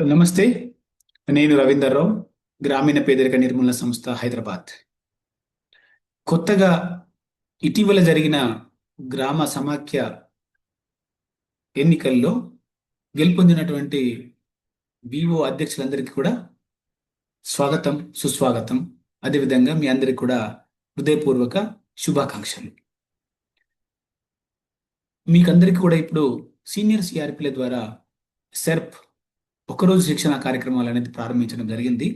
నమస్తే నేను రవీందర్రావు గ్రామీణ పేదరిక నిర్మూలన సంస్థ హైదరాబాద్. కొత్తగా ఇటీవల జరిగిన గ్రామ సమాఖ్య ఎన్నికల్లో గెలుపొందినటువంటి వివో అధ్యక్షులందరికీ కూడా స్వాగతం సుస్వాగతం. అదేవిధంగా మీ అందరికీ కూడా హృదయపూర్వక శుభాకాంక్షలు. మీకందరికీ కూడా ఇప్పుడు సీనియర్ సిఆర్పిల ద్వారా సెర్ప్ ఒకరోజు శిక్షణ కార్యక్రమాలు అనేది ప్రారంభించడం జరిగింది.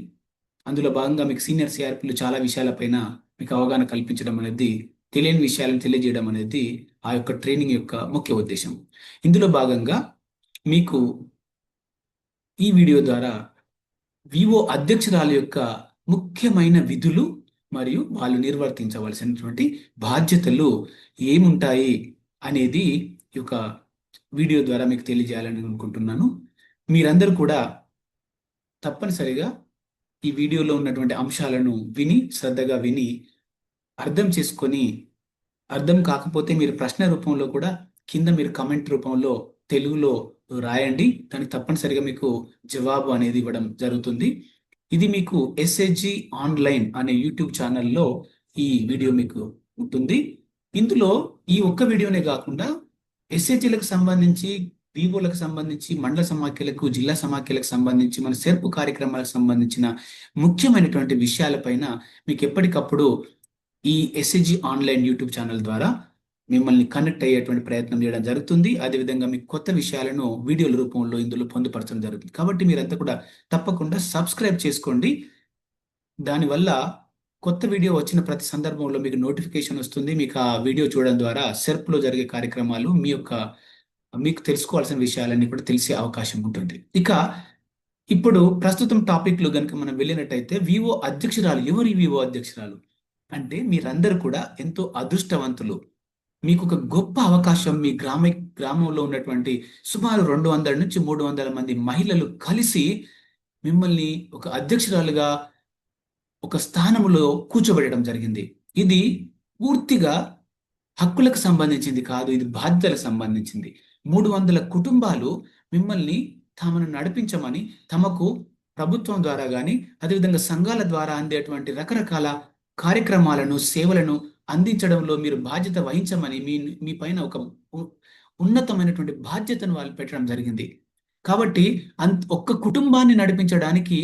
అందులో భాగంగా మీకు సీనియర్ సిఆర్పీలు చాలా విషయాలపైన మీకు అవగాహన కల్పించడం అనేది తెలియని విషయాలను తెలియజేయడం అనేది ఆ యొక్క ట్రైనింగ్ యొక్క ముఖ్య ఉద్దేశం. ఇందులో భాగంగా మీకు ఈ వీడియో ద్వారా వివో అధ్యక్షురాల యొక్క ముఖ్యమైన విధులు మరియు వాళ్ళు నిర్వర్తించవలసినటువంటి బాధ్యతలు ఏముంటాయి అనేది ఈ యొక్క వీడియో ద్వారా మీకు తెలియజేయాలని అనుకుంటున్నాను. మీరందరూ కూడా తప్పనిసరిగా ఈ వీడియోలో ఉన్నటువంటి అంశాలను విని శ్రద్ధగా విని అర్థం చేసుకొని అర్థం కాకపోతే మీరు ప్రశ్న రూపంలో కూడా కింద మీరు కమెంట్ రూపంలో తెలుగులో రాయండి. దానికి తప్పనిసరిగా మీకు జవాబు అనేది ఇవ్వడం జరుగుతుంది. ఇది మీకు ఎస్హెచ్జి ఆన్లైన్ అనే యూట్యూబ్ ఛానల్లో ఈ వీడియో మీకు ఉంటుంది. ఇందులో ఈ ఒక్క వీడియోనే కాకుండా ఎస్హెచ్జిలకు సంబంధించి పీఓలకు సంబంధించి మండల సమాఖ్యలకు జిల్లా సమాఖ్యలకు సంబంధించి మన సెర్పు కార్యక్రమాలకు సంబంధించిన ముఖ్యమైనటువంటి విషయాలపైన మీకు ఎప్పటికప్పుడు ఈ ఎస్ఎజి ఆన్లైన్ యూట్యూబ్ ఛానల్ ద్వారా మిమ్మల్ని కనెక్ట్ అయ్యేటువంటి ప్రయత్నం చేయడం జరుగుతుంది. అదేవిధంగా మీకు కొత్త విషయాలను వీడియోల రూపంలో ఇందులో పొందుపరచడం జరుగుతుంది. కాబట్టి మీరంతా కూడా తప్పకుండా సబ్స్క్రైబ్ చేసుకోండి. దానివల్ల కొత్త వీడియో వచ్చిన ప్రతి సందర్భంలో మీకు నోటిఫికేషన్ వస్తుంది. మీకు ఆ వీడియో చూడడం ద్వారా సెర్ప్లో జరిగే కార్యక్రమాలు మీ యొక్క మీకు తెలుసుకోవాల్సిన విషయాలన్నీ కూడా తెలిసే అవకాశం ఉంటుంది. ఇక ఇప్పుడు ప్రస్తుతం టాపిక్లో కనుక మనం వెళ్ళినట్టయితే వివో అధ్యక్షురాలు ఎవరు వివో అధ్యక్షురాలు? అంటే మీరందరూ కూడా ఎంతో అదృష్టవంతులు. మీకు ఒక గొప్ప అవకాశం మీ గ్రామ గ్రామంలో ఉన్నటువంటి సుమారు రెండు వందల నుంచి మూడు వందల మంది మహిళలు కలిసి మిమ్మల్ని ఒక అధ్యక్షురాలుగా ఒక స్థానంలో కూర్చోబెట్టడం జరిగింది. ఇది పూర్తిగా హక్కులకు సంబంధించింది కాదు ఇది బాధ్యతలకు సంబంధించింది. మూడు వందల కుటుంబాలు మిమ్మల్ని తమను నడిపించమని తమకు ప్రభుత్వం ద్వారా కానీ అదేవిధంగా సంఘాల ద్వారా అందేటువంటి రకరకాల కార్యక్రమాలను సేవలను అందించడంలో మీరు బాధ్యత వహించమని మీ మీ పైన ఒక ఉన్నతమైనటువంటి బాధ్యతను వాళ్ళు పెట్టడం జరిగింది. కాబట్టి అంత ఒక్క కుటుంబాన్ని నడిపించడానికి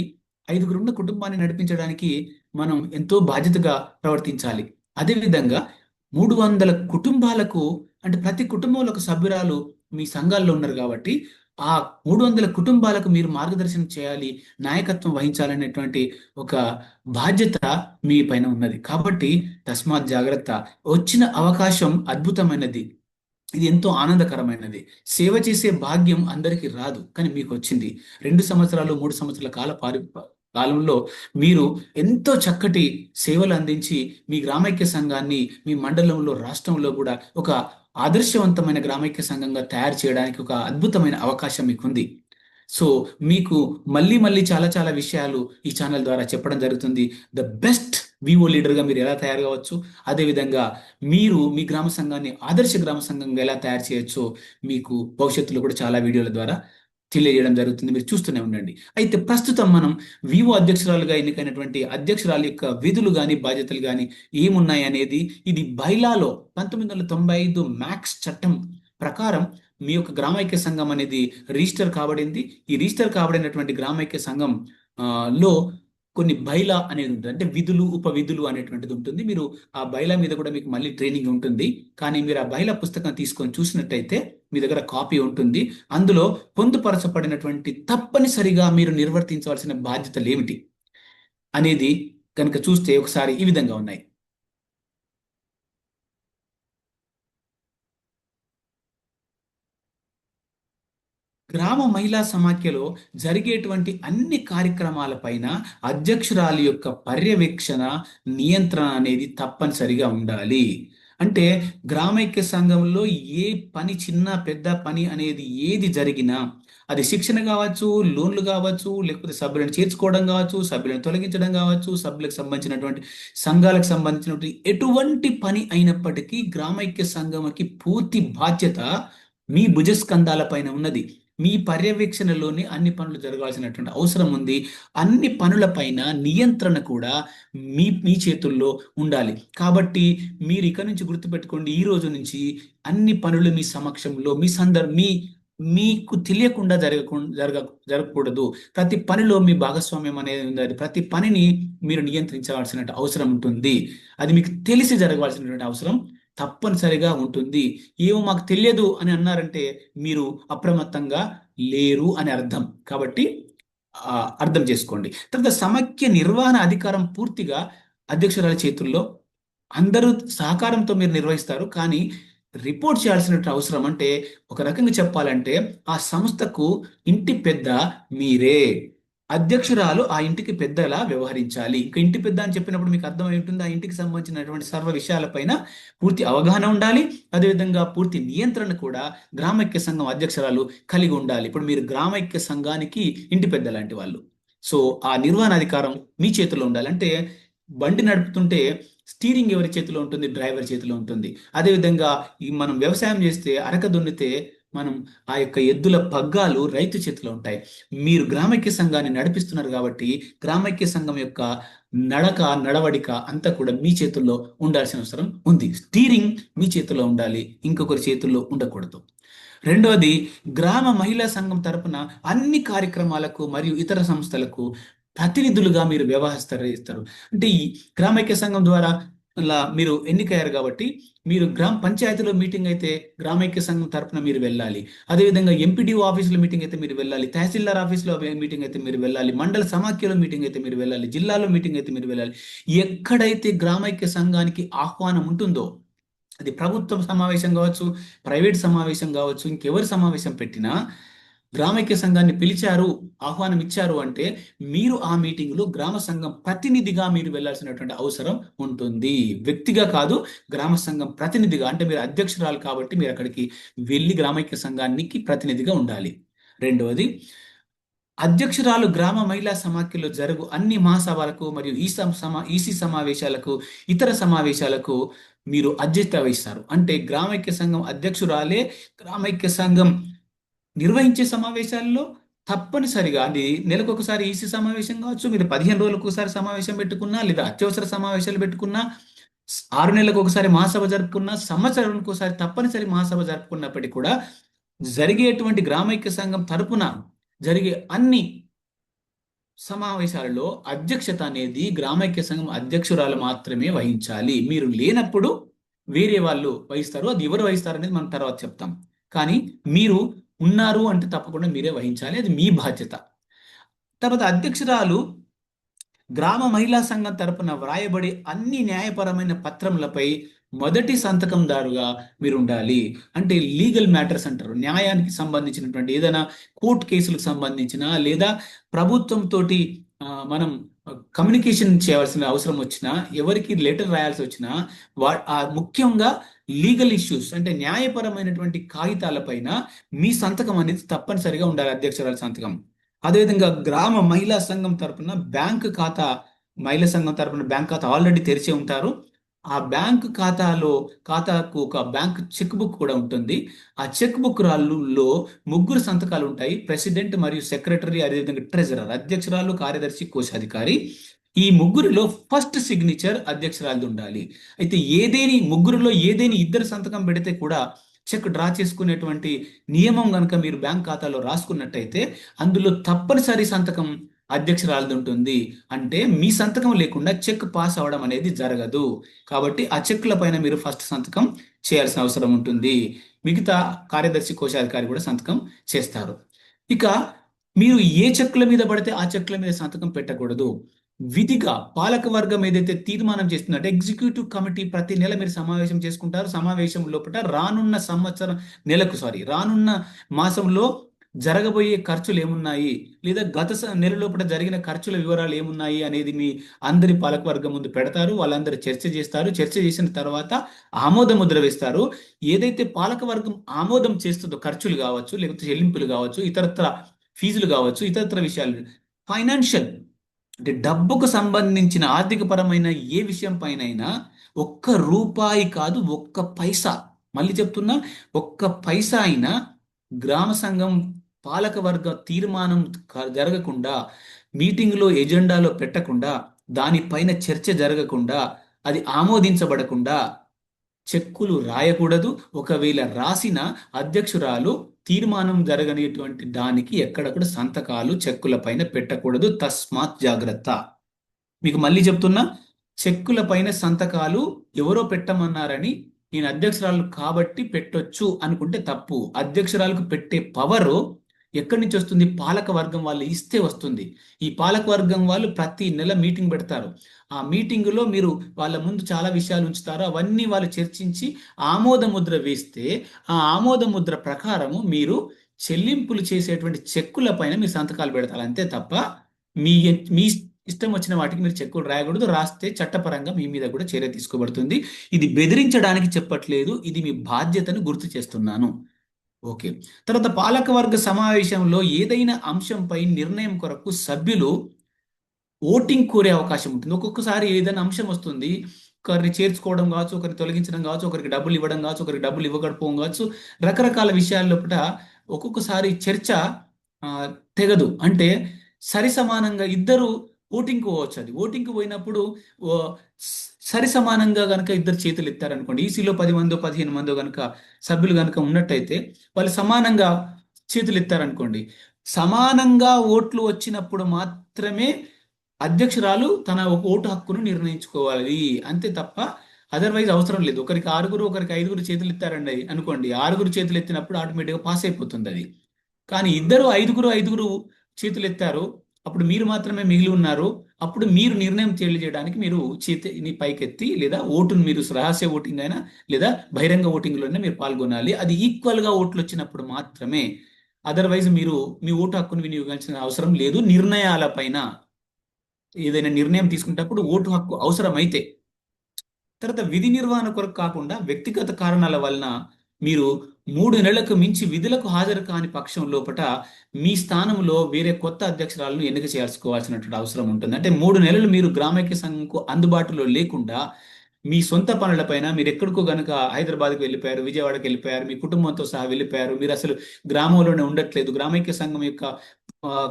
ఐదుగురున్న కుటుంబాన్ని నడిపించడానికి మనం ఎంతో బాధ్యతగా ప్రవర్తించాలి. అదేవిధంగా మూడు వందల కుటుంబాలకు అంటే ప్రతి కుటుంబంలో ఒక సభ్యురాలు మీ సంఘాల్లో ఉన్నారు కాబట్టి ఆ మూడు వందల కుటుంబాలకు మీరు మార్గదర్శనం చేయాలి నాయకత్వం వహించాలనేటువంటి ఒక బాధ్యత మీ పైన ఉన్నది. కాబట్టి తస్మాత్ జాగ్రత్త. వచ్చిన అవకాశం అద్భుతమైనది. ఇది ఎంతో ఆనందకరమైనది. సేవ చేసే భాగ్యం అందరికీ రాదు కానీ మీకు వచ్చింది. రెండు సంవత్సరాలు మూడు సంవత్సరాల కాల పారి కాలంలో మీరు ఎంతో చక్కటి సేవలు అందించి మీ గ్రామైక్య సంఘాన్ని మీ మండలంలో రాష్ట్రంలో కూడా ఒక ఆదర్శవంతమైన గ్రామైక్య సంఘంగా తయారు చేయడానికి ఒక అద్భుతమైన అవకాశం మీకుంది. సో మీకు మళ్ళీ మళ్ళీ చాలా చాలా విషయాలు ఈ ఛానల్ ద్వారా చెప్పడం జరుగుతుంది. ద బెస్ట్ వివో లీడర్గా మీరు ఎలా తయారు కావచ్చు అదేవిధంగా మీరు మీ గ్రామ సంఘాన్ని ఆదర్శ గ్రామ సంఘంగా ఎలా తయారు చేయొచ్చో మీకు భవిష్యత్తులో కూడా చాలా వీడియోల ద్వారా తెలియజేయడం జరుగుతుంది. మీరు చూస్తూనే ఉండండి. అయితే ప్రస్తుతం మనం వివో అధ్యక్షురాలుగా ఎన్నికైనటువంటి అధ్యక్షురాలు యొక్క విధులు కానీ బాధ్యతలు కానీ ఏమున్నాయి అనేది ఇది బైలాలో పంతొమ్మిది వందల తొంభై ఐదు మ్యాక్స్ చట్టం ప్రకారం మీ యొక్క గ్రామైక్య సంఘం అనేది రిజిస్టర్ కాబడింది. ఈ రిజిస్టర్ కాబడినటువంటి గ్రామైక్య సంఘం లో కొన్ని బైలా అనేది ఉంటుంది. అంటే విధులు ఉప విధులు అనేటువంటిది ఉంటుంది. మీరు ఆ బైలా మీద కూడా మీకు మళ్ళీ ట్రైనింగ్ ఉంటుంది. కానీ మీరు ఆ బైలా పుస్తకం తీసుకొని చూసినట్టయితే మీ దగ్గర కాపీ ఉంటుంది. అందులో పొందుపరచబడినటువంటి తప్పనిసరిగా మీరు నిర్వర్తించవలసిన బాధ్యతలు ఏమిటి అనేది కనుక చూస్తే ఒకసారి ఈ విధంగా ఉన్నాయి. గ్రామ మహిళా సమాఖ్యలో జరిగేటువంటి అన్ని కార్యక్రమాలపైన అధ్యక్షురాలి యొక్క పర్యవేక్షణ నియంత్రణ అనేది తప్పనిసరిగా ఉండాలి. అంటే గ్రామైక్య సంఘంలో ఏ పని చిన్న పెద్ద పని అనేది ఏది జరిగినా అది శిక్షణ కావచ్చు లోన్లు కావచ్చు లేకపోతే సభ్యులను చేర్చుకోవడం కావచ్చు సభ్యులను తొలగించడం కావచ్చు సభ్యులకు సంబంధించినటువంటి సంఘాలకు సంబంధించినటువంటి ఎటువంటి పని అయినప్పటికీ గ్రామైక్య సంఘంకి పూర్తి బాధ్యత మీ భుజస్కంధాల పైన ఉన్నది. మీ పర్యవేక్షణలోనే అన్ని పనులు జరగాల్సినటువంటి అవసరం ఉంది. అన్ని పనులపైన నియంత్రణ కూడా మీ మీ చేతుల్లో ఉండాలి. కాబట్టి మీరు ఇక నుంచి గుర్తుపెట్టుకోండి ఈ రోజు నుంచి అన్ని పనులు మీ సమక్షంలో మీ సందర్ మీ మీకు తెలియకుండా జరగకుండా జరగ జరగకూడదు. ప్రతి పనిలో మీ భాగస్వామ్యం అనేది ఉండాలి. ప్రతి పనిని మీరు నియంత్రించాల్సిన అవసరం ఉంటుంది. అది మీకు తెలిసి జరగవలసినటువంటి అవసరం తప్పనిసరిగా ఉంటుంది. ఏమో మాకు తెలియదు అని అన్నారంటే మీరు అప్రమత్తంగా లేరు అని అర్థం. కాబట్టి అర్థం చేసుకోండి. తర్వాత సమైక్య నిర్వహణ అధికారం పూర్తిగా అధ్యక్షురాల చేతుల్లో. అందరూ సహకారంతో మీరు నిర్వహిస్తారు. కానీ రిపోర్ట్ చేయాల్సిన అవసరం అంటే ఒక రకంగా చెప్పాలంటే ఆ సంస్థకు ఇంటి పెద్ద మీరే. అధ్యక్షురాలు ఆ ఇంటికి పెద్దలా వ్యవహరించాలి. ఇంకా ఇంటి పెద్ద అని చెప్పినప్పుడు మీకు అర్థం ఉంటుంది? ఆ ఇంటికి సంబంధించినటువంటి సర్వ విషయాలపైన పూర్తి అవగాహన ఉండాలి. అదేవిధంగా పూర్తి నియంత్రణ కూడా గ్రామైక్య సంఘం అధ్యక్షురాలు కలిగి ఉండాలి. ఇప్పుడు మీరు గ్రామైక్య సంఘానికి ఇంటి పెద్ద లాంటి వాళ్ళు. సో ఆ నిర్వహణ అధికారం మీ చేతిలో ఉండాలి. అంటే బండి నడుపుతుంటే స్టీరింగ్ ఎవరి చేతిలో ఉంటుంది? డ్రైవర్ చేతిలో ఉంటుంది. అదేవిధంగా ఈ మనం వ్యవసాయం చేస్తే అరక దున్నితే మనం ఆ యొక్క ఎద్దుల పగ్గాలు రైతు చేతిలో ఉంటాయి. మీరు గ్రామైక్య సంఘాన్ని నడిపిస్తున్నారు కాబట్టి గ్రామైక్య సంఘం యొక్క నడక నడవడిక అంతా కూడా మీ చేతుల్లో ఉండాల్సిన అవసరం ఉంది. స్టీరింగ్ మీ చేతిలో ఉండాలి. ఇంకొకరి చేతుల్లో ఉండకూడదు. రెండవది గ్రామ మహిళా సంఘం తరపున అన్ని కార్యక్రమాలకు మరియు ఇతర సంస్థలకు ప్రతినిధులుగా మీరు వ్యవహరిస్తారు. అంటే ఈ గ్రామైక్య సంఘం ద్వారా అలా మీరు ఎన్నికయ్యారు కాబట్టి మీరు గ్రామ పంచాయతీలో మీటింగ్ అయితే గ్రామైక్య సంఘం తరపున మీరు వెళ్ళాలి. అదేవిధంగా ఎంపీడీఓ ఆఫీసులో మీటింగ్ అయితే మీరు వెళ్ళాలి. తహసీల్దార్ ఆఫీసులో మీటింగ్ అయితే మీరు వెళ్ళాలి. మండల సమాఖ్యలో మీటింగ్ అయితే మీరు వెళ్ళాలి. జిల్లాలో మీటింగ్ అయితే మీరు వెళ్ళాలి. ఎక్కడైతే గ్రామైక్య సంఘానికి ఆహ్వానం ఉంటుందో అది ప్రభుత్వం సమావేశం కావచ్చు ప్రైవేట్ సమావేశం కావచ్చు ఇంకెవరి సమావేశం పెట్టినా గ్రామైక్య సంఘాన్ని పిలిచారు ఆహ్వానం ఇచ్చారు అంటే మీరు ఆ మీటింగ్లో గ్రామ సంఘం ప్రతినిధిగా మీరు వెళ్ళాల్సినటువంటి అవసరం ఉంటుంది. వ్యక్తిగా కాదు గ్రామ సంఘం ప్రతినిధిగా అంటే మీరు అధ్యక్షురాలు కాబట్టి మీరు అక్కడికి వెళ్ళి గ్రామైక్య సంఘానికి ప్రతినిధిగా ఉండాలి. రెండవది అధ్యక్షురాలు గ్రామ మహిళా సమాఖ్యలో జరుగు అన్ని మహాసభలకు మరియు ఈ సమా ఈసీ సమావేశాలకు ఇతర సమావేశాలకు మీరు అధ్యక్షత వహిస్తారు. అంటే గ్రామైక్య సంఘం అధ్యక్షురాలే గ్రామైక్య సంఘం నిర్వహించే సమావేశాల్లో తప్పనిసరిగా అది నెలకు ఒకసారి ఈసీ సమావేశం కావచ్చు మీరు పదిహేను రోజులకు ఒకసారి సమావేశం పెట్టుకున్నా లేదా అత్యవసర సమావేశాలు పెట్టుకున్నా ఆరు నెలలకు ఒకసారి మహాసభ జరుపుకున్నా సంవత్సరానికి ఒకసారి తప్పనిసరి మహాసభ జరుపుకున్నప్పటికీ కూడా జరిగేటువంటి గ్రామైక్య సంఘం తరపున జరిగే అన్ని సమావేశాలలో అధ్యక్షత అనేది గ్రామైక్య సంఘం అధ్యక్షురాలు మాత్రమే వహించాలి. మీరు లేనప్పుడు వేరే వాళ్ళు వహిస్తారు అది ఎవరు వహిస్తారు అనేది మనం తర్వాత చెప్తాం. కానీ మీరు ఉన్నారు అంటే తప్పకుండా మీరే వహించాలి. అది మీ బాధ్యత. తర్వాత అధ్యక్షురాలు గ్రామ మహిళా సంఘం తరపున వ్రాయబడి అన్ని న్యాయపరమైన పత్రములపై మొదటి సంతకందారుగా మీరు ఉండాలి అంటే లీగల్ మ్యాటర్స్ అంటారు. న్యాయానికి సంబంధించినటువంటి ఏదైనా కోర్టు కేసులకు సంబంధించిన లేదా ప్రభుత్వంతో మనం కమ్యూనికేషన్ చేయాల్సిన అవసరం వచ్చినా ఎవరికి లెటర్ రాయాల్సి వచ్చినా వా ముఖ్యంగా లీగల్ ఇష్యూస్ అంటే న్యాయపరమైనటువంటి కాగితాలపైన మీ సంతకం అనేది తప్పనిసరిగా ఉండాలి అధ్యక్షురాల సంతకం. అదేవిధంగా గ్రామ మహిళా సంఘం తరపున బ్యాంక్ ఖాతా మహిళా సంఘం తరపున బ్యాంక్ ఖాతా ఆల్రెడీ తెరిచే ఉంటారు. ఆ బ్యాంక్ ఖాతాలో ఖాతాకు ఒక బ్యాంక్ చెక్ బుక్ కూడా ఉంటుంది. ఆ చెక్ బుక్ రాళ్ళలో ముగ్గురు సంతకాలు ఉంటాయి. ప్రెసిడెంట్ మరియు సెక్రటరీ అదేవిధంగా ట్రెజరర్ అధ్యక్షురాలు కార్యదర్శి కోశాధికారి. ఈ ముగ్గురిలో ఫస్ట్ సిగ్నేచర్ అధ్యక్షురాలది ఉండాలి. అయితే ఏదేని ముగ్గురిలో ఏదేని ఇద్దరు సంతకం పెడితే కూడా చెక్ డ్రా చేసుకునేటువంటి నియమం కనుక మీరు బ్యాంక్ ఖాతాలో రాసుకున్నట్టయితే అందులో తప్పనిసరి సంతకం అధ్యక్షురాలది ఉంటుంది. అంటే మీ సంతకం లేకుండా చెక్ పాస్ అవడం అనేది జరగదు. కాబట్టి ఆ చెక్ల పైన మీరు ఫస్ట్ సంతకం చేయాల్సిన అవసరం ఉంటుంది. మిగతా కార్యదర్శి కోశాధికారి కూడా సంతకం చేస్తారు. ఇక మీరు ఏ చెక్కుల మీద పడితే ఆ చెక్కుల మీద సంతకం పెట్టకూడదు. విధిగా పాలక వర్గం ఏదైతే తీర్మానం చేస్తుందంటే ఎగ్జిక్యూటివ్ కమిటీ ప్రతి నెల మీరు సమావేశం చేసుకుంటారు. సమావేశం లోపల రానున్న సంవత్సరం నెలకు సారీ రానున్న మాసంలో జరగబోయే ఖర్చులు ఏమున్నాయి? లేదా గత స- నెల లోపల జరిగిన ఖర్చుల వివరాలు ఏమున్నాయి అనేది మీ అందరి పాలకవర్గం ముందు పెడతారు. వాళ్ళందరూ చర్చ చేస్తారు. చర్చ చేసిన తర్వాత ఆమోద ముద్ర వేస్తారు. ఏదైతే పాలకవర్గం ఆమోదం చేస్తుందో ఖర్చులు కావచ్చు లేకపోతే చెల్లింపులు కావచ్చు ఇతరత్ర ఫీజులు కావచ్చు ఇతరత్ర విషయాలు ఫైనాన్షియల్ అంటే డబ్బుకు సంబంధించిన ఆర్థిక పరమైన ఏ విషయం పైనైనా ఒక్క రూపాయి కాదు ఒక్క పైసా. మళ్ళీ చెప్తున్నా ఒక్క పైసా అయినా గ్రామ సంఘం పాలకవర్గ తీర్మానం జరగకుండా మీటింగ్లో ఎజెండాలో పెట్టకుండా దానిపైన చర్చ జరగకుండా అది ఆమోదించబడకుండా చెక్కులు రాయకూడదు. ఒకవేళ రాసిన అధ్యక్షురాలు తీర్మానం జరగనేటువంటి దానికి ఎక్కడక్కడ సంతకాలు చెక్కుల పైన పెట్టకూడదు. తస్మాత్ జాగ్రత్త. మీకు మళ్ళీ చెప్తున్నా చెక్కుల పైన సంతకాలు ఎవరో పెట్టమన్నారని నేను అధ్యక్షురాలు కాబట్టి పెట్టొచ్చు అనుకుంటే తప్పు. అధ్యక్షురాలకు పెట్టే పవరు ఎక్కడి నుంచి వస్తుంది? పాలక వర్గం వాళ్ళు ఇస్తే వస్తుంది. ఈ పాలక వర్గం వాళ్ళు ప్రతి నెల మీటింగ్ పెడతారు. ఆ మీటింగులో మీరు వాళ్ళ ముందు చాలా విషయాలు ఉంచుతారు. అవన్నీ వాళ్ళు చర్చించి ఆమోద ముద్ర వేస్తే ఆ ఆమోద ముద్ర ప్రకారము మీరు చెల్లింపులు చేసేటువంటి చెక్కుల పైన మీరు సంతకాలు పెడతారు. అంతే తప్ప మీ మీ ఇష్టం వచ్చిన వాటికి మీరు చెక్కులు రాయకూడదు. రాస్తే చట్టపరంగా మీ మీద కూడా చర్య తీసుకోబడుతుంది. ఇది బెదిరించడానికి చెప్పట్లేదు. ఇది మీ బాధ్యతను గుర్తు చేస్తున్నాను. ఓకే. తర్వాత పాలకవర్గ సమావేశంలో ఏదైనా అంశంపై నిర్ణయం కొరకు సభ్యులు ఓటింగ్ కోరే అవకాశం ఉంటుంది. ఒక్కొక్కసారి ఏదైనా అంశం వస్తుంది. ఒకరిని చేర్చుకోవడం కావచ్చు ఒకరిని తొలగించడం కావచ్చు ఒకరికి డబ్బులు ఇవ్వడం కావచ్చు ఒకరికి డబ్బులు ఇవ్వకపోవడం కావచ్చు రకరకాల విషయాల లోపల ఒక్కొక్కసారి చర్చ తెగదు. అంటే సరి సమానంగా ఇద్దరు ఓటింగ్కి పోవచ్చు అది. ఓటింగ్కి పోయినప్పుడు ఓ, సరి సమానంగా కనుక ఇద్దరు చేతులు ఎత్తారనుకోండి ఈసీలో పది మందో పదిహేను మందో కనుక సభ్యులు కనుక ఉన్నట్టయితే వాళ్ళు సమానంగా చేతులు ఎత్తారనుకోండి. సమానంగా ఓట్లు వచ్చినప్పుడు మాత్రమే అధ్యక్షురాలు తన ఒక ఓటు హక్కును నిర్ణయించుకోవాలి. అంతే తప్ప అదర్వైజ్ అవసరం లేదు. ఒకరికి ఆరుగురు ఒకరికి ఐదుగురు చేతులు ఎత్తారండి అనుకోండి. ఆరుగురు చేతులు ఎత్తినప్పుడు ఆటోమేటిక్గా పాస్ అయిపోతుంది అది. కానీ ఇద్దరు ఐదుగురు ఐదుగురు చేతులు ఎత్తారు అప్పుడు మీరు మాత్రమే మిగిలి ఉన్నారు. అప్పుడు మీరు నిర్ణయం తెలియజేయడానికి మీరు చేతిని పైకెత్తి లేదా ఓటును మీరు రహస్య ఓటింగ్ అయినా లేదా బహిరంగ ఓటింగ్లోనే మీరు పాల్గొనాలి. అది ఈక్వల్గా ఓట్లు వచ్చినప్పుడు మాత్రమే. అదర్వైజ్ మీరు మీ ఓటు హక్కును వినియోగించాల్సిన అవసరం లేదు. నిర్ణయాల పైన ఏదైనా నిర్ణయం తీసుకునేటప్పుడు ఓటు హక్కు అవసరమైతే. తర్వాత విధి నిర్వహణ కొరకు కాకుండా వ్యక్తిగత కారణాల వలన మీరు మూడు నెలలకు మించి విధులకు హాజరు కాని పక్షం లోపట మీ స్థానంలో వేరే కొత్త అధ్యక్షురాలను ఎన్నిక చేసుకోవాల్సినటువంటి అవసరం ఉంటుంది. అంటే మూడు నెలలు మీరు గ్రామైక్య సంఘంకు అందుబాటులో లేకుండా మీ సొంత పనులపైన మీరు ఎక్కడికో కనుక హైదరాబాద్కి వెళ్ళిపోయారు విజయవాడకి వెళ్ళిపోయారు మీ కుటుంబంతో సహా వెళ్ళిపోయారు మీరు అసలు గ్రామంలోనే ఉండట్లేదు గ్రామైక్య సంఘం యొక్క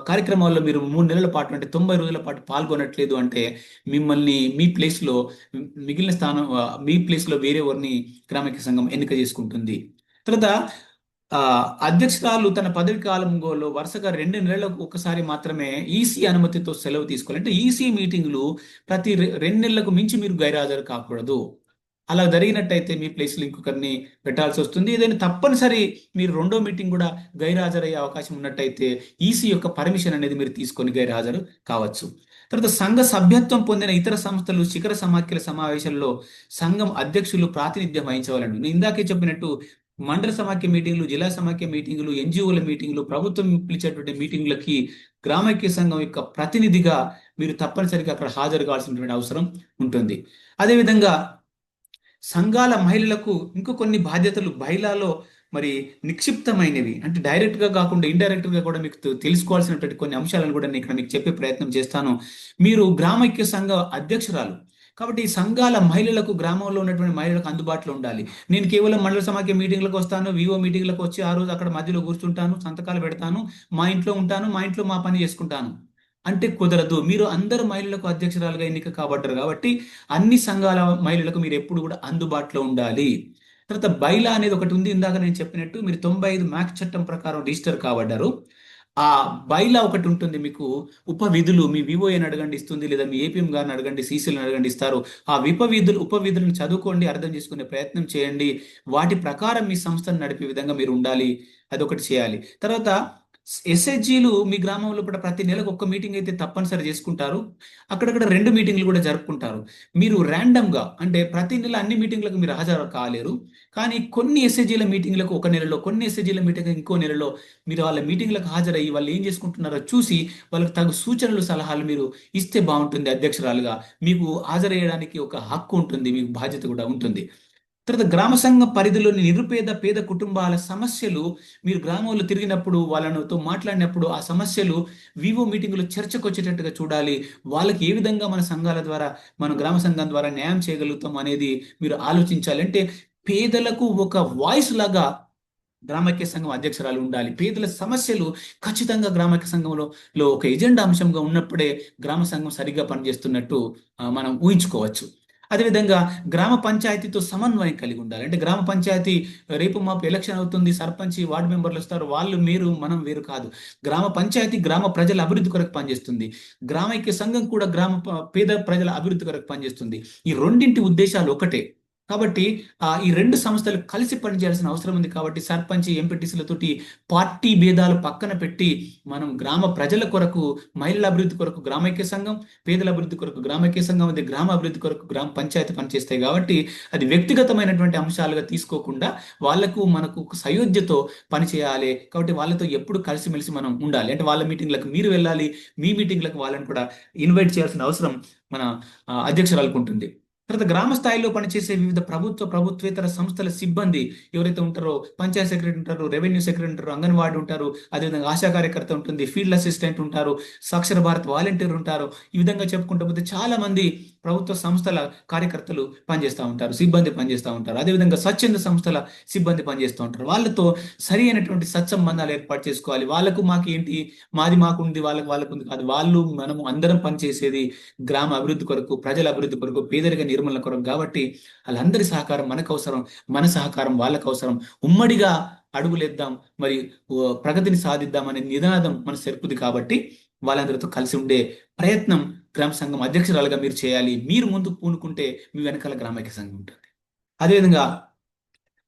కార్యక్రమాల్లో మీరు మూడు నెలల పాటు అంటే తొంభై రోజుల పాటు పాల్గొనట్లేదు అంటే మిమ్మల్ని మీ ప్లేస్లో మిగిలిన స్థానం మీ ప్లేస్లో వేరే ఎవరిని గ్రామైక్య సంఘం ఎన్నిక చేసుకుంటుంది. తర్వాత అధ్యక్షురాలు తన పదవి కాలంలో వరుసగా రెండు నెలలకు ఒకసారి మాత్రమే ఈసీ అనుమతితో సెలవు తీసుకోవాలి. అంటే ఈసీ మీటింగ్లు ప్రతి రెండు నెలలకు మించి మీరు గైరాజరు కాకూడదు. అలా జరిగినట్టయితే మీ ప్లేస్లో ఇంకొకరిని పెట్టాల్సి వస్తుంది. ఏదైనా తప్పనిసరి మీరు రెండో మీటింగ్ కూడా గైరాజరయ్యే అవకాశం ఉన్నట్టయితే ఈసీ యొక్క పర్మిషన్ అనేది మీరు తీసుకొని గైరాజరు కావచ్చు. తర్వాత సంఘ సభ్యత్వం పొందిన ఇతర సంస్థలు శిఖర సమాఖ్యల సమావేశంలో సంఘం అధ్యక్షులు ప్రాతినిధ్యం వహించవాలండి నేను ఇందాకే చెప్పినట్టు మండల సమాఖ్య మీటింగ్లు జిల్లా సమాఖ్య మీటింగ్లు ఎన్జిఓల మీటింగ్లు ప్రభుత్వం పిలిచేటువంటి మీటింగ్లకి గ్రామైక్య సంఘం యొక్క ప్రతినిధిగా మీరు తప్పనిసరిగా అక్కడ హాజరు కావాల్సినటువంటి అవసరం ఉంటుంది. అదేవిధంగా సంఘాల మహిళలకు ఇంకో కొన్ని బాధ్యతలు బైలాలో మరి నిక్షిప్తమైనవి. అంటే డైరెక్ట్గా కాకుండా ఇండైరెక్ట్గా కూడా మీకు తెలుసుకోవాల్సినటువంటి కొన్ని అంశాలను కూడా నేను ఇక్కడ మీకు చెప్పే ప్రయత్నం చేస్తాను. మీరు గ్రామైక్య సంఘ అధ్యక్షురాలు. కాబట్టి ఈ సంఘాల మహిళలకు గ్రామంలో ఉన్నటువంటి మహిళలకు అందుబాటులో ఉండాలి. నేను కేవలం మండల సమాఖ్య మీటింగ్లకు వస్తాను వివో మీటింగ్లకు వచ్చి ఆ రోజు అక్కడ మధ్యలో కూర్చుంటాను సంతకాలు పెడతాను మా ఇంట్లో ఉంటాను మా ఇంట్లో మా పని చేసుకుంటాను. అంటే కుదరదు. మీరు అందరు మహిళలకు అధ్యక్షురాలుగా ఎన్నిక కాబడ్డారు కాబట్టి అన్ని సంఘాల మహిళలకు మీరు ఎప్పుడు కూడా అందుబాటులో ఉండాలి. తర్వాత బైలా అనేది ఒకటి ఉంది. ఇందాక నేను చెప్పినట్టు మీరు తొంభై ఐదు మ్యాక్ చట్టం ప్రకారం రిజిస్టర్ కాబడ్డారు. ఆ బైలా ఒకటి ఉంటుంది మీకు ఉపవిధులు మీ వివోఏని అడగండి ఇస్తుంది లేదా మీ ఏపీఎం గారిని అడగండి సీసీలను అడగండి ఇస్తారు. ఆ విపవిధులు ఉపవిధులను చదువుకోండి అర్థం చేసుకునే ప్రయత్నం చేయండి. వాటి ప్రకారం మీ సంస్థను నడిపే విధంగా మీరు ఉండాలి. అదొకటి చేయాలి. తర్వాత ఎస్హెచ్జీలు మీ గ్రామంలో కూడా ప్రతి నెలకు ఒక్క మీటింగ్ అయితే తప్పనిసరి చేసుకుంటారు. అక్కడక్కడ రెండు మీటింగ్లు కూడా జరుపుకుంటారు. మీరు ర్యాండమ్గా అంటే ప్రతి నెల అన్ని మీటింగ్లకు మీరు హాజరు కాలేరు. కానీ కొన్ని ఎస్హెచ్జీల మీటింగ్లకు ఒక నెలలో కొన్ని ఎస్హెచ్జీల మీటింగ్ ఇంకో నెలలో మీరు వాళ్ళ మీటింగ్లకు హాజరయ్యి వాళ్ళు ఏం చేసుకుంటున్నారో చూసి వాళ్ళకి తగు సూచనలు సలహాలు మీరు ఇస్తే బాగుంటుంది అధ్యక్షురాలుగా. మీకు హాజరయ్యడానికి ఒక హక్కు ఉంటుంది మీకు బాధ్యత కూడా ఉంటుంది. తర్వాత గ్రామ సంఘం పరిధిలోని నిరుపేద పేద కుటుంబాల సమస్యలు మీరు గ్రామంలో తిరిగినప్పుడు వాళ్ళతో మాట్లాడినప్పుడు ఆ సమస్యలు వివో మీటింగులో చర్చకు వచ్చేటట్టుగా చూడాలి. వాళ్ళకి ఏ విధంగా మన సంఘాల ద్వారా మన గ్రామ సంఘం ద్వారా న్యాయం చేయగలుగుతాం అనేది మీరు ఆలోచించాలి. అంటే పేదలకు ఒక వాయిస్ లాగా గ్రామైక్య సంఘం అధ్యక్షురాలు ఉండాలి. పేదల సమస్యలు ఖచ్చితంగా గ్రామైక్య సంఘంలో లో ఒక ఎజెండా అంశంగా ఉన్నప్పుడే గ్రామ సంఘం సరిగ్గా పనిచేస్తున్నట్టు మనం ఊహించుకోవచ్చు. అదేవిధంగా గ్రామ పంచాయతీతో సమన్వయం కలిగి ఉండాలి. అంటే గ్రామ పంచాయతీ రేపు మాపు ఎలక్షన్ అవుతుంది సర్పంచ్ వార్డు మెంబర్లు వస్తారు వాళ్ళు మీరు మనం వేరు కాదు. గ్రామ పంచాయతీ గ్రామ ప్రజల అభివృద్ధి కొరకు పనిచేస్తుంది. గ్రామైక్య సంఘం కూడా గ్రామ పేద ప్రజల అభివృద్ధి కొరకు పనిచేస్తుంది. ఈ రెండింటి ఉద్దేశాలు ఒకటే. కాబట్టి ఈ రెండు సంస్థలు కలిసి పనిచేయాల్సిన అవసరం ఉంది కాబట్టి సర్పంచ్ ఎంపీటీసీలతోటి పార్టీ భేదాలు పక్కన పెట్టి మనం గ్రామ ప్రజల కొరకు మహిళల అభివృద్ధి కొరకు గ్రామైక్య సంఘం పేదల అభివృద్ధి కొరకు గ్రామైక్య సంఘం అది గ్రామ అభివృద్ధి కొరకు గ్రామ పంచాయతీ పనిచేస్తాయి కాబట్టి అది వ్యక్తిగతమైనటువంటి అంశాలుగా తీసుకోకుండా వాళ్ళకు మనకు సయోధ్యతో పనిచేయాలి కాబట్టి వాళ్ళతో ఎప్పుడు కలిసిమెలిసి మనం ఉండాలి. అంటే వాళ్ళ మీటింగ్లకు మీరు వెళ్ళాలి మీ మీటింగ్లకు వాళ్ళని కూడా ఇన్వైట్ చేయాల్సిన అవసరం మన ఆ, అధ్యక్షురాలకు ఉంటుంది. తర్వాత గ్రామ స్థాయిలో పనిచేసే వివిధ ప్రభుత్వ ప్రభుత్వేతర సంస్థల సిబ్బంది ఎవరైతే ఉంటారో పంచాయత్ సెక్రటరీ ఉంటారు రెవెన్యూ సెక్రటరీ ఉంటారు అంగన్వాడీ ఉంటారు అదేవిధంగా ఆశా కార్యకర్త ఉంటుంది ఫీల్డ్ అసిస్టెంట్ ఉంటారు సాక్షర భారత్ వాలంటీర్ ఉంటారు. ఈ విధంగా చెప్పుకుంటూ పోతే చాలా మంది ప్రభుత్వ సంస్థల కార్యకర్తలు పనిచేస్తూ ఉంటారు సిబ్బంది పనిచేస్తూ ఉంటారు. అదేవిధంగా స్వచ్ఛంద సంస్థల సిబ్బంది పనిచేస్తూ ఉంటారు. వాళ్ళతో సరి అయినటువంటి సత్సంబంధాలు ఏర్పాటు చేసుకోవాలి. వాళ్ళకు మాకు ఏంటి? మాది మాకు ఉంది వాళ్ళకు వాళ్ళకు ఉంది కాదు. వాళ్ళు మనము అందరం పనిచేసేది గ్రామ అభివృద్ధి కొరకు ప్రజల అభివృద్ధి కొరకు పేదరిక నిర్మూలన కొరకు కాబట్టి వాళ్ళందరి సహకారం మనకు అవసరం మన సహకారం వాళ్ళకు అవసరం. ఉమ్మడిగా అడుగులేద్దాం మరి ప్రగతిని సాధిద్దాం అనే నినాదం మన సెరుపుది కాబట్టి వాళ్ళందరితో కలిసి ఉండే ప్రయత్నం గ్రామ సంఘం అధ్యక్షురాలుగా మీరు చేయాలి. మీరు ముందుకు పూనుకుంటే మీ వెనకాల గ్రామైక్య సంఘం ఉంటుంది. అదేవిధంగా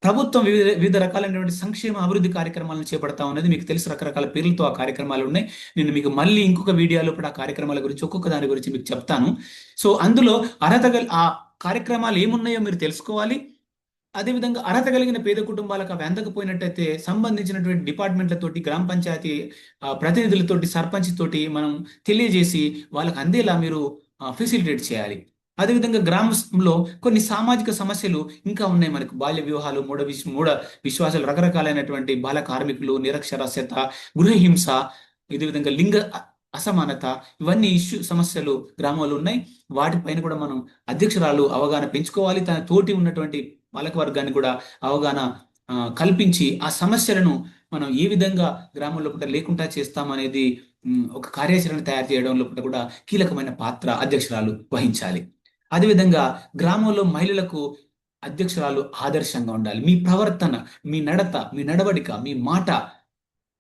ప్రభుత్వం వివిధ వివిధ రకాలైనటువంటి సంక్షేమ అభివృద్ధి కార్యక్రమాలను చేపడతా ఉన్నది. మీకు తెలుసు రకరకాల పేర్లతో ఆ కార్యక్రమాలు ఉన్నాయి. నేను మీకు మళ్ళీ ఇంకొక వీడియోలో కూడా ఆ కార్యక్రమాల గురించి ఒక్కొక్క దాని గురించి మీకు చెప్తాను. సో అందులో అర్హత ఆ కార్యక్రమాలు ఏమున్నాయో మీరు తెలుసుకోవాలి. అదేవిధంగా అర్హత కలిగిన పేద కుటుంబాలకు అవి అందకపోయినట్టయితే సంబంధించినటువంటి డిపార్ట్మెంట్లతోటి గ్రామ పంచాయతీ ప్రతినిధులతోటి సర్పంచ్ తోటి మనం తెలియజేసి వాళ్ళకి అందేలా మీరు ఫెసిలిటేట్ చేయాలి. అదేవిధంగా గ్రామంలో కొన్ని సామాజిక సమస్యలు ఇంకా ఉన్నాయి. మనకు బాల్య వివాహాలు మూఢ విశ్ మూఢ విశ్వాసాలు రకరకాలైనటువంటి బాల కార్మికులు నిరక్షరాస్యత గృహహింస ఇదే విధంగా లింగ అసమానత ఇవన్నీ ఇష్యూ సమస్యలు గ్రామాలు ఉన్నాయి. వాటిపైన కూడా మనం అధ్యక్షురాలు అవగాహన పెంచుకోవాలి. తన తోటి ఉన్నటువంటి బాలక వర్గాన్ని కూడా అవగాహన కల్పించి ఆ సమస్యలను మనం ఏ విధంగా గ్రామంలో కూడా లేకుండా చేస్తామనేది ఒక కార్యాచరణ తయారు చేయడంలో కూడా కీలకమైన పాత్ర అధ్యక్షురాలు వహించాలి. అదేవిధంగా గ్రామంలో మహిళలకు అధ్యక్షురాలు ఆదర్శంగా ఉండాలి. మీ ప్రవర్తన మీ నడత మీ నడవడిక మీ మాట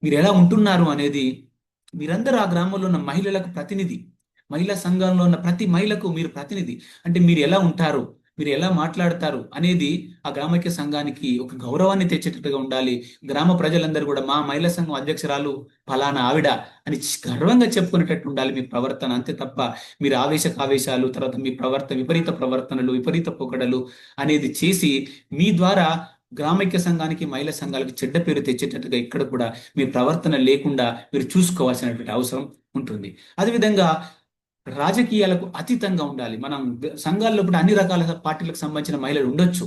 మీరు ఎలా ఉంటున్నారు అనేది మీరందరూ ఆ గ్రామంలో ఉన్న మహిళలకు ప్రతినిధి. మహిళా సంఘంలో ఉన్న ప్రతి మహిళకు మీరు ప్రతినిధి. అంటే మీరు ఎలా ఉంటారు? మీరు ఎలా మాట్లాడతారు అనేది ఆ గ్రామైక్య సంఘానికి ఒక గౌరవాన్ని తెచ్చేటట్టుగా ఉండాలి. గ్రామ ప్రజలందరూ కూడా మా మహిళా సంఘం అధ్యక్షురాలు ఫలానా ఆవిడ అని గర్వంగా చెప్పుకునేటట్టు ఉండాలి మీ ప్రవర్తన. అంతే తప్ప మీరు ఆవేశ ఆవేశాలు తర్వాత మీ ప్రవర్తన విపరీత ప్రవర్తనలు విపరీత పొగడలు అనేది చేసి మీ ద్వారా గ్రామైక్య సంఘానికి మహిళా సంఘాలకు చెడ్డ పేరు తెచ్చేటట్టుగా ఇక్కడ కూడా మీ ప్రవర్తన లేకుండా మీరు చూసుకోవాల్సినటువంటి అవసరం ఉంటుంది. అదేవిధంగా రాజకీయాలకు అతీతంగా ఉండాలి. మనం సంఘాల్లో కూడా అన్ని రకాల పార్టీలకు సంబంధించిన మహిళలు ఉండొచ్చు.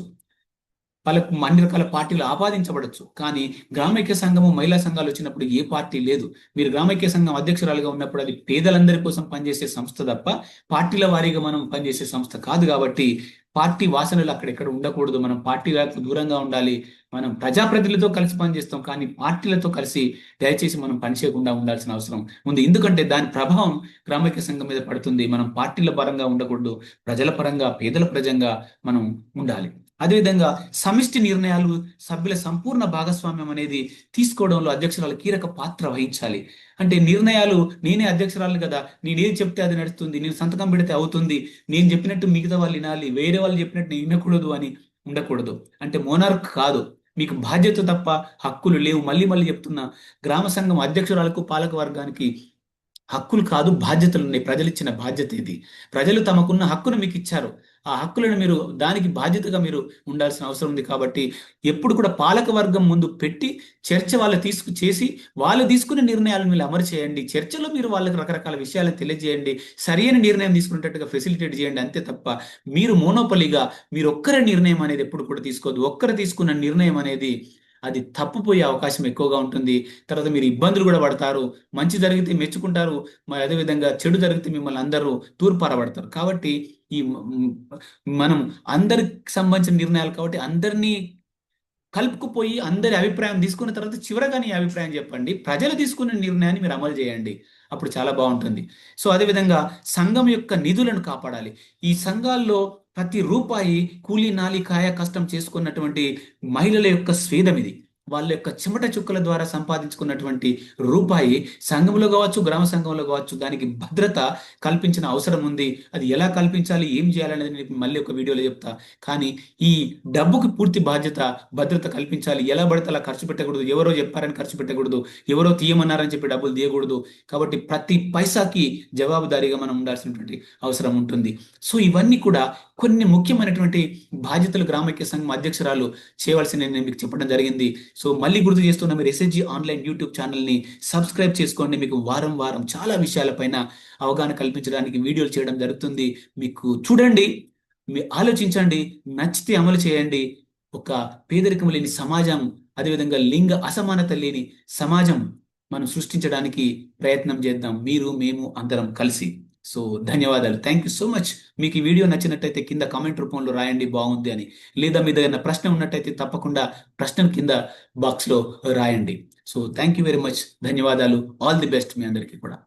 వాళ్ళకు అన్ని రకాల పార్టీలు ఆపాదించబడచ్చు. కానీ గ్రామైక్య సంఘము మహిళా సంఘాలు వచ్చినప్పుడు ఏ పార్టీ లేదు. మీరు గ్రామైక్య సంఘం అధ్యక్షురాలుగా ఉన్నప్పుడు అది పేదలందరి కోసం పనిచేసే సంస్థ తప్ప పార్టీల వారీగా మనం పనిచేసే సంస్థ కాదు కాబట్టి పార్టీ వాసనలు అక్కడెక్కడ ఉండకూడదు. మనం పార్టీలకు దూరంగా ఉండాలి. మనం ప్రజాప్రతినిధులతో కలిసి పనిచేస్తాం. కానీ పార్టీలతో కలిసి దయచేసి మనం పనిచేయకుండా ఉండాల్సిన అవసరం ఉంది. ఎందుకంటే దాని ప్రభావం గ్రామైక్య సంఘం మీద పడుతుంది. మనం పార్టీల పరంగా ఉండకూడదు. ప్రజల పరంగా పేదల ప్రజంగా మనం ఉండాలి. అదేవిధంగా సమిష్టి నిర్ణయాలు సభ్యుల సంపూర్ణ భాగస్వామ్యం అనేది తీసుకోవడంలో అధ్యక్షురాలు కీలక పాత్ర వహించాలి. అంటే నిర్ణయాలు నేనే అధ్యక్షురాలు కదా నేనేది చెప్తే అది నడుస్తుంది నేను సంతకం పెడితే అవుతుంది నేను చెప్పినట్టు మిగతా వాళ్ళు వినాలి వేరే వాళ్ళు చెప్పినట్టు నేను వినకూడదు అని ఉండకూడదు. అంటే మోనార్క్ కాదు. మీకు బాధ్యత తప్ప హక్కులు లేవు. మళ్ళీ మళ్ళీ చెప్తున్నా గ్రామ సంఘం అధ్యక్షురాలకు పాలక వర్గానికి హక్కులు కాదు బాధ్యతలు ఉన్నాయి. ప్రజలు ఇచ్చిన బాధ్యత ఇది. ప్రజలు తమకున్న హక్కును మీకు ఇచ్చారు. ఆ హక్కులను మీరు దానికి బాధ్యతగా మీరు ఉండాల్సిన అవసరం ఉంది కాబట్టి ఎప్పుడు కూడా పాలక వర్గం ముందు పెట్టి చర్చ వాళ్ళు తీసుకు చేసి వాళ్ళు తీసుకునే నిర్ణయాలను మీరు అమలు చేయండి. చర్చలో మీరు వాళ్ళకి రకరకాల విషయాలను తెలియజేయండి. సరైన నిర్ణయం తీసుకునేటట్టుగా ఫెసిలిటేట్ చేయండి అంతే తప్ప మీరు మోనోపలిగా మీరు ఒక్కరి నిర్ణయం అనేది ఎప్పుడు కూడా తీసుకోవద్దు. ఒక్కరు తీసుకున్న నిర్ణయం అనేది అది తప్పుపోయే అవకాశం ఎక్కువగా ఉంటుంది. తర్వాత మీరు ఇబ్బందులు కూడా పడతారు. మంచి జరిగితే మెచ్చుకుంటారు. మరి అదేవిధంగా చెడు జరిగితే మిమ్మల్ని అందరూ తూర్పారబడతారు. కాబట్టి ఈ మనం అందరికి సంబంధించిన నిర్ణయాలు కాబట్టి అందరినీ కలుపుకుపోయి అందరి అభిప్రాయం తీసుకున్న తర్వాత చివరగా నీ అభిప్రాయం చెప్పండి. ప్రజలు తీసుకున్న నిర్ణయాన్ని మీరు అమలు చేయండి. అప్పుడు చాలా బాగుంటుంది. సో అదేవిధంగా సంఘం యొక్క నిధులను కాపాడాలి. ఈ సంఘాల్లో ప్రతి రూపాయి కూలీ నాలి కాయ కష్టం చేసుకున్నటువంటి మహిళల యొక్క స్వేదం ఇది. వాళ్ళ యొక్క చెమట చుక్కల ద్వారా సంపాదించుకున్నటువంటి రూపాయి సంఘంలో కావచ్చు గ్రామ సంఘంలో కావచ్చు దానికి భద్రత కల్పించిన అవసరం ఉంది. అది ఎలా కల్పించాలి ఏం చేయాలనేది నేను మళ్ళీ ఒక వీడియోలో చెప్తా. కానీ ఈ డబ్బుకి పూర్తి బాధ్యత భద్రత కల్పించాలి. ఎలా పడితే అలా ఖర్చు పెట్టకూడదు. ఎవరో చెప్పారని ఖర్చు పెట్టకూడదు. ఎవరో తీయమన్నారని చెప్పి డబ్బులు తీయకూడదు. కాబట్టి ప్రతి పైసాకి జవాబుదారీగా మనం ఉండాల్సినటువంటి అవసరం ఉంటుంది. సో ఇవన్నీ కూడా కొన్ని ముఖ్యమైనటువంటి బాధ్యతలు గ్రామైక్య సంఘం అధ్యక్షురాలు చేయవలసిన నేను మీకు చెప్పడం జరిగింది. సో మళ్ళీ గుర్తు చేస్తున్న మీరు ఎస్ఎస్జి ఆన్లైన్ యూట్యూబ్ ఛానల్ని సబ్స్క్రైబ్ చేసుకోండి. మీకు వారం వారం చాలా విషయాలపైన అవగాహన కల్పించడానికి వీడియోలు చేయడం జరుగుతుంది. మీకు చూడండి మీ ఆలోచించండి నచ్చితే అమలు చేయండి. ఒక పేదరికం లేని సమాజం అదేవిధంగా లింగ అసమానత లేని సమాజం మనం సృష్టించడానికి ప్రయత్నం చేద్దాం. మీరు మేము అందరం కలిసి సో ధన్యవాదాలు. థ్యాంక్ యూ సో మచ్ మీకు ఈ వీడియో నచ్చినట్టయితే కింద కామెంట్ రూపంలో రాయండి బాగుంది అని. లేదా మీ దగ్గర ప్రశ్న ఉన్నట్టయితే తప్పకుండా ప్రశ్నను కింద బాక్స్లో రాయండి. So thank you very much ధన్యవాదాలు. ఆల్ ది బెస్ట్ మీ అందరికీ కూడా.